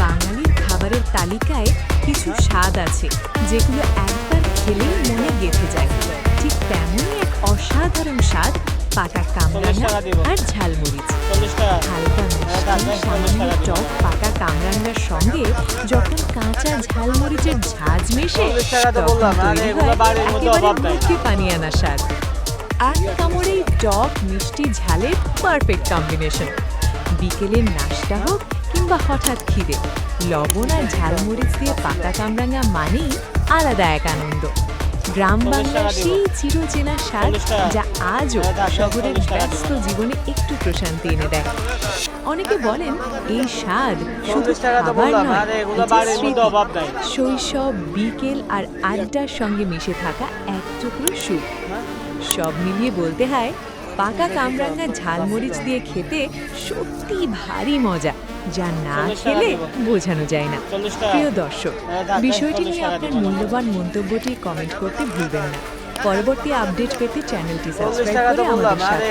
বাঙালির খাবারের তালিকায় কিছু স্বাদ আছে যেগুলো একবার খেলেই মনে গেঁথে যায়। ঠিক তেমনই এক অসাধারণ স্বাদ পাকা কামরাঙা আর ঝালমরিচ। হালকা সামান্য টক পাকা কামরাঙ্গার সঙ্গে যখন কাঁচা ঝালমরিচের ঝাঁজ মেশে আরে মুখে পানি আনা স্বাদ। এক কামড়েই টক মিষ্টি ঝালের পারফেক্ট কম্বিনেশন বিকেলের নাস্তা হোক কিংবা হঠাৎ খিদে লবণ আর ঝালমরিচ দিয়ে পাকা কামরাঙা মানেই আলাদা এক আনন্দ। গ্রাম বাংলার। সেই চিরচেনা স্বাদ যা আজও হ্যাঁ, শহরের ব্যস্ত জীবনে একটু প্রশান্তি এনে দেয়। অনেকে বলেন এই স্বাদ শুধু খাবার নয়। শৈশব বিকেল আর আড্ডার সঙ্গে মিশে থাকা এক টুকরো সুখ। সব মিলিয়ে বলতে হয় পাকা কামরাঙ্গা ঝালমরিচ দিয়ে খেতে সত্যি ভারী মজা যা না খেলে বোঝানো যায় না। প্রিয় দর্শক হ্যাঁ, বিষয়টি নিয়ে আপনার মূল্যবান মন্তব্যটি কমেন্ট করতে ভুলবেন না। পরবর্তী আপডেট পেতে চ্যানেলটি সাবস্ক্রাইব করে আমাদের সাথে